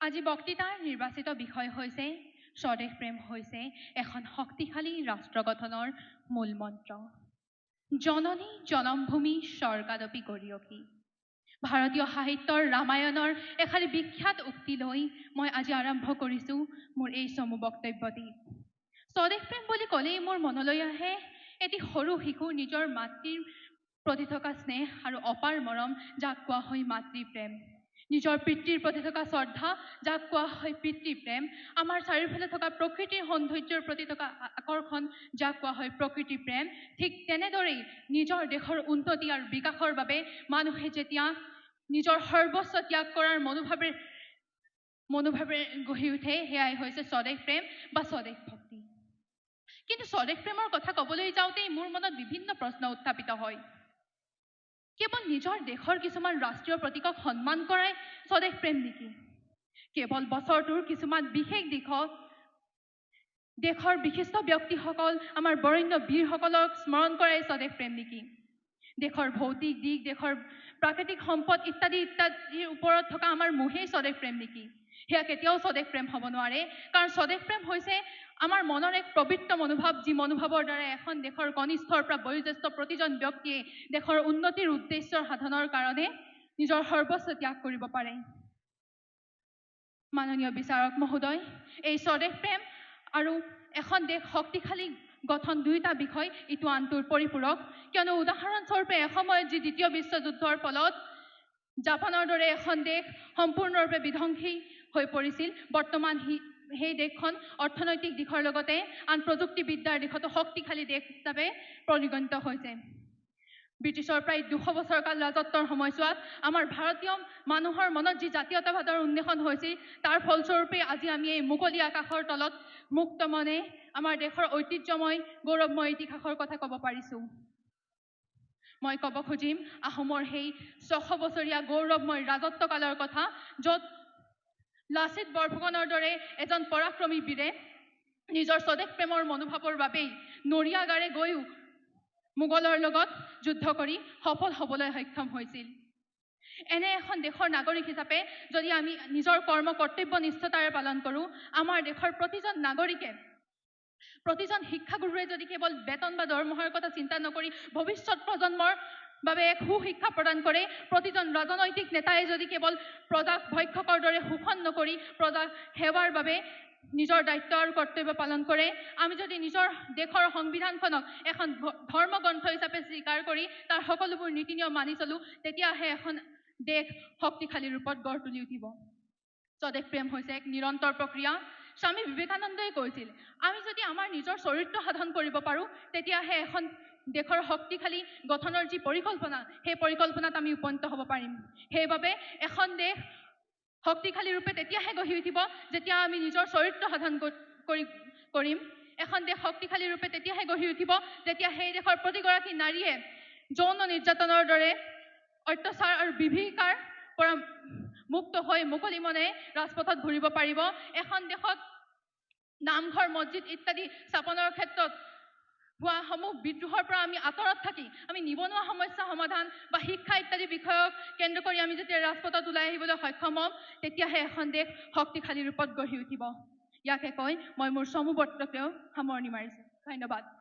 আজি বক্তৃতাৰ নিৰ্বাচিত বিষয় হৈছে স্বদেশ প্ৰেম হৈছে এখন শক্তিশালী ৰাষ্ট্ৰ গঠনৰ মূল মন্ত্ৰ। জননী জনমভূমি স্বৰ্গাদপি গৰিয়সী। ভাৰতীয় সাহিত্যৰ ৰামায়ণৰ এষাৰি বিখ্যাত উক্তি লৈ মই আজি আৰম্ভ কৰিছোঁ মোৰ এই চমু বক্তব্যটি স্বদেশ প্ৰেম বুলি ক'লেই মোৰ মনলৈ আহে এটি সৰু শিশু নিজৰ মাতৃৰ প্ৰতি থকা স্নেহ আৰু অপাৰ মৰম যাক কোৱা হয় মাতৃপ্ৰেম নিজৰ পিতৃৰ প্ৰতি থকা শ্ৰদ্ধা যাক কোৱা হয় পিতৃপ্ৰেম আমাৰ চাৰিওফালে থকা প্ৰকৃতিৰ সৌন্দৰ্যৰ প্ৰতি থকা আকৰ্ষণ যাক কোৱা হয় প্ৰকৃতি প্ৰেম ঠিক তেনেদৰেই নিজৰ দেশৰ উন্নতি আৰু বিকাশৰ বাবে মানুহে যেতিয়া নিজৰ সৰ্বস্ব ত্যাগ কৰাৰ মনোভাৱে মনোভাৱে গঢ়ি উঠে সেয়াই হৈছে স্বদেশ প্ৰেম বা স্বদেশ ভক্তি। কিন্তু স্বদেশ প্ৰেমৰ কথা ক'বলৈ যাওঁতেই মোৰ মনত বিভিন্ন প্ৰশ্ন উত্থাপিত হয়। কেৱল নিজৰ দেশৰ কিছুমান ৰাষ্ট্ৰীয় প্ৰতীকক সন্মান কৰাই স্বদেশ প্ৰেম নেকি? কেৱল বছৰটোৰ কিছুমান বিশেষ দিশত দেশৰ বিশিষ্ট ব্যক্তিসকল আমাৰ বৰেণ্য বীৰসকলক স্মৰণ কৰাই স্বদেশ প্ৰেম নেকি? দেশৰ ভৌতিক দিশ দেশৰ প্ৰাকৃতিক সম্পদ ইত্যাদি ইত্যাদিৰ ওপৰত থকা আমাৰ মোহেই স্বদেশ প্ৰেম নেকি? সেয়া কেতিয়াও স্বদেশ প্ৰেম হ'ব নোৱাৰে। কাৰণ স্বদেশ প্ৰেম হৈছে আমাৰ মনৰ এক পবিত্ৰ মনোভাৱ যি মনোভাৱৰ দ্বাৰা এখন দেশৰ কনিষ্ঠৰ পৰা বয়োজ্যেষ্ঠ প্ৰতিজন ব্যক্তিয়ে দেশৰ উন্নতিৰ উদ্দেশ্য সাধনৰ কাৰণে নিজৰ সৰ্বস্ব ত্যাগ কৰিব পাৰে। মাননীয় বিচাৰক মহোদয় এই স্বদেশ প্ৰেম আৰু এখন দেশ শক্তিশালী গঠন দুয়োটা বিষয় ইটো আনটোৰ পৰিপূৰক। কিয়নো উদাহৰণস্বৰূপে এসময়ত যি দ্বিতীয় বিশ্বযুদ্ধৰ ফলত জাপানৰ দৰে এখন দেশ সম্পূৰ্ণৰূপে বিধ্বংসী হৈ পৰিছিল। বৰ্তমান সেই দেশখন অৰ্থনৈতিক দিশৰ লগতে আন প্ৰযুক্তিবিদ্যাৰ দিশতো শক্তিশালী দেশ হিচাপে পৰিগণিত হৈছে। ব্ৰিটিছৰ প্ৰায় দুশ বছৰ কাল ৰাজত্বৰ সময়ছোৱাত আমাৰ ভাৰতীয় মানুহৰ মনত যি জাতীয়তাবাদৰ উন্মেষণ হৈছিল তাৰ ফলস্বৰূপে আজি আমি এই মুকলি আকাশৰ তলত মুক্ত মনে আমাৰ দেশৰ ঐতিহ্যময় গৌৰৱময় ইতিহাসৰ কথা ক'ব পাৰিছোঁ। মই ক'ব খুজিম আহোমৰ সেই ছশ বছৰীয়া গৌৰৱময় ৰাজত্বকালৰ কথা য'ত লাচিত বৰফুকনৰ দৰে এজন পৰাক্ৰমী বীৰে নিজৰ স্বদেশ প্ৰেমৰ মনোভাৱৰ বাবেই নৰিয়াগাৰে গৈও মোগলৰ লগত যুদ্ধ কৰি সফল হ'বলৈ সক্ষম হৈছিল। এনে এখন দেশৰ নাগৰিক হিচাপে যদি আমি নিজৰ কৰ্ম কৰ্তব্য নিষ্ঠতাৰে পালন কৰোঁ আমাৰ দেশৰ প্ৰতিজন নাগৰিকে প্ৰতিজন শিক্ষাগুৰুৱে যদি কেৱল বেতন বা দৰমহাৰ কথা চিন্তা নকৰি ভৱিষ্যত প্ৰজন্মৰ বাবে এক সুশিক্ষা প্ৰদান কৰে। প্ৰতিজন ৰাজনৈতিক নেতাই যদি কেৱল প্ৰজাক ভক্ষকৰ দৰে শোষণ নকৰি প্ৰজাক সেৱাৰ বাবে নিজৰ দায়িত্ব আৰু কৰ্তব্য পালন কৰে আমি যদি নিজৰ দেশৰ সংবিধানখনক এখন ধৰ্মগ্ৰন্থ হিচাপে স্বীকাৰ কৰি তাৰ সকলোবোৰ নীতি নিয়ম মানি চলোঁ তেতিয়াহে এখন দেশ শক্তিশালী ৰূপত গঢ় তুলি উঠিব। স্বদেশ প্ৰেম হৈছে এক নিৰন্তৰ প্ৰক্ৰিয়া। স্বামী বিবেকানন্দই কৈছিল আমি যদি আমাৰ নিজৰ চৰিত্ৰ সাধন কৰিব পাৰোঁ তেতিয়াহে এখন দেশৰ শক্তিশালী গঠনৰ যি পৰিকল্পনা সেই পৰিকল্পনাত আমি উপনীত হ'ব পাৰিম। সেইবাবে এখন দেশ শক্তিশালী ৰূপে তেতিয়াহে গঢ়ি উঠিব যেতিয়া আমি নিজৰ চৰিত্ৰ সাধন কৰিম। এখন দেশ শক্তিশালী ৰূপে তেতিয়াহে গঢ়ি উঠিব যেতিয়া সেই দেশৰ প্ৰতিগৰাকী নাৰীয়ে যৌন নিৰ্যাতনৰ দৰে অত্যাচাৰ আৰু বিভীষিকাৰ পৰা মুক্ত হৈ মুকলি মনে ৰাজপথত ঘূৰিব পাৰিব। এখন দেশত নামঘৰ মছজিদ ইত্যাদি স্থাপনৰ ক্ষেত্ৰত হোৱা সমূহ বিদ্ৰোহৰ পৰা আমি আঁতৰত থাকি আমি নিবনুৱা সমস্যা সমাধান বা শিক্ষা ইত্যাদি বিষয়ক কেন্দ্ৰ কৰি আমি যেতিয়া ৰাজপথত ওলাই আহিবলৈ সক্ষম হ'ম তেতিয়াহে এখন দেশ শক্তিশালী ৰূপত গঢ়ি উঠিব। ইয়াকে কৈ মই মোৰ চমু বক্তব্য সামৰণি মাৰিছোঁ। ধন্যবাদ।